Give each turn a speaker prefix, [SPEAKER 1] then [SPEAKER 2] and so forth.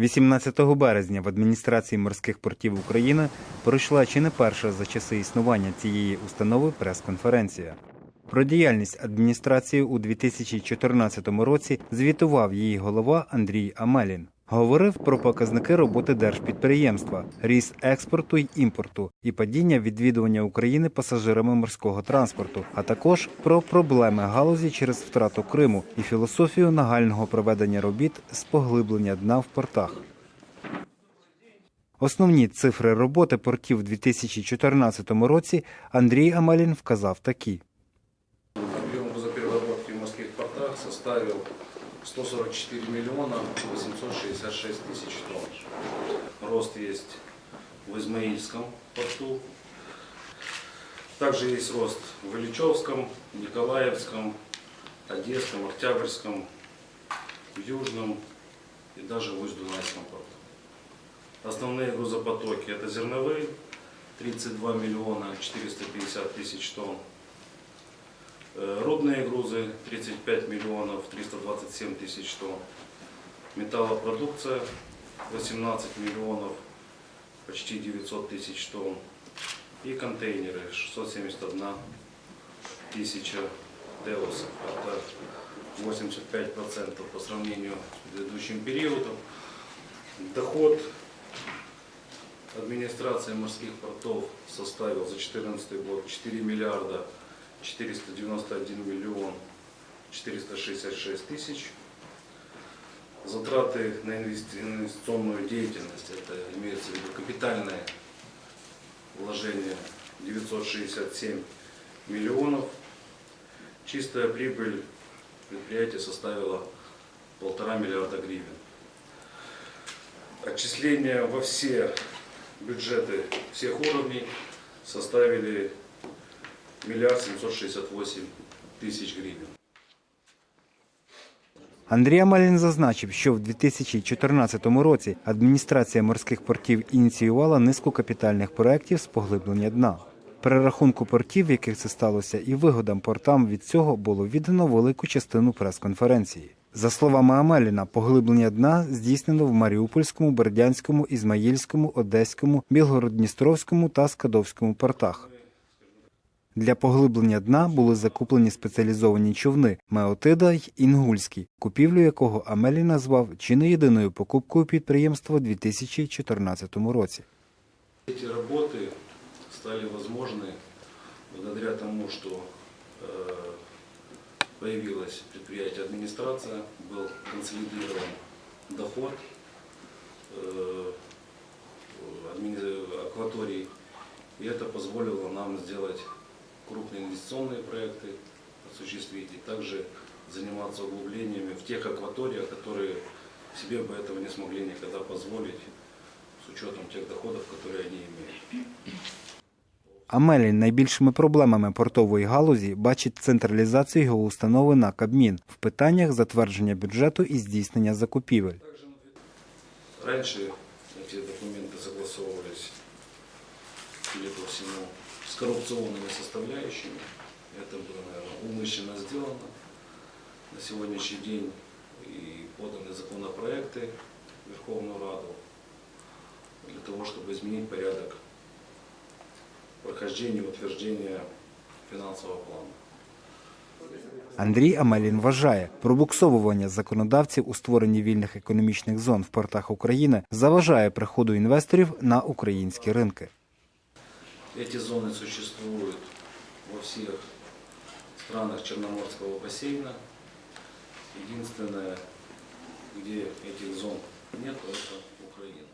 [SPEAKER 1] 18 березня в адміністрації морських портів України пройшла чи не перша за часи існування цієї установи прес-конференція. Про діяльність адміністрації у 2014 році звітував її голова Андрій Амелін. Говорив про показники роботи держпідприємства, ріст експорту й імпорту і падіння відвідування України пасажирами морського транспорту, а також про проблеми галузі через втрату Криму і філософію нагального проведення робіт з поглиблення дна в портах. Основні цифри роботи портів у 2014 році Андрій Амелін вказав такі.
[SPEAKER 2] Объем грузопереработки в морских портах составил 144 миллиона 866 тысяч тонн. Рост есть в Измаильском порту. Также есть рост в Ильичевском, Николаевском, Одесском, Октябрьском, Южном и даже в Усть-Дунайском порту. Основные грузопотоки это зерновые 32 миллиона 450 тысяч тонн. Э, Рудные грузы 35 миллионов 327 тысяч тонн. Металлопродукция 18 миллионов почти 900 тысяч тонн. И контейнеры 671 тысяча деусов. Это 85% по сравнению с предыдущим периодом. Доход администрации морских портов составил за 2014 год 4 миллиарда 491 миллион 466 тысяч. Затраты на инвести- инвестиционную деятельность, это имеется в виду капитальное вложение 967 миллионов. Чистая прибыль предприятия составила полтора миллиарда гривен. Отчисления во все бюджеты всех уровней составили миллиард 768 тысяч гривен.
[SPEAKER 1] Андрій Амелін зазначив, що в 2014 році адміністрація морських портів ініціювала низку капітальних проєктів з поглиблення дна. Перерахунку портів, в яких це сталося, і вигодам портам від цього було віддано велику частину прес-конференції. За словами Амеліна, поглиблення дна здійснено в Маріупольському, Бердянському, Ізмаїльському, Одеському, Білгород-Дністровському та Скадовському портах. Для поглиблення дна були закуплені спеціалізовані човни Меотида й Інгульський, купівлю якого Амелі назвав чи не єдиною покупкою підприємства у 2014 році.
[SPEAKER 2] Эти работы стали возможны благодаря тому, что э, появилось предприятие администрация, был консолидирован доход э, админи- акваторий, и это позволило нам сделать крупные инвестиционные проекты, осуществить и также заниматься углублениями в тех акваториях, которые себе бы этого не смогли никогда позволить с учетом тех доходов, которые они имеют.
[SPEAKER 1] Амелін найбільшими проблемами портової галузі бачить централізацію його установи на Кабмін в питаннях затвердження бюджету і здійснення закупівель.
[SPEAKER 2] Раньше эти документы согласовывались, судя по всему, с коррупционными составляющими. Это было, наверное, умышленно сделано. На сегодняшний день и поданы законопроекты в Верховную Раду для того, чтобы изменить порядок прохождения и утверждения финансового плана.
[SPEAKER 1] Андрій Амелін вважає, пробуксовування законодавців у створенні вільних економічних зон в портах України заважає приходу інвесторів на українські ринки.
[SPEAKER 2] Эти зоны существуют во всех странах Черноморского бассейна. Единственное, где этих зон нет, это Украина.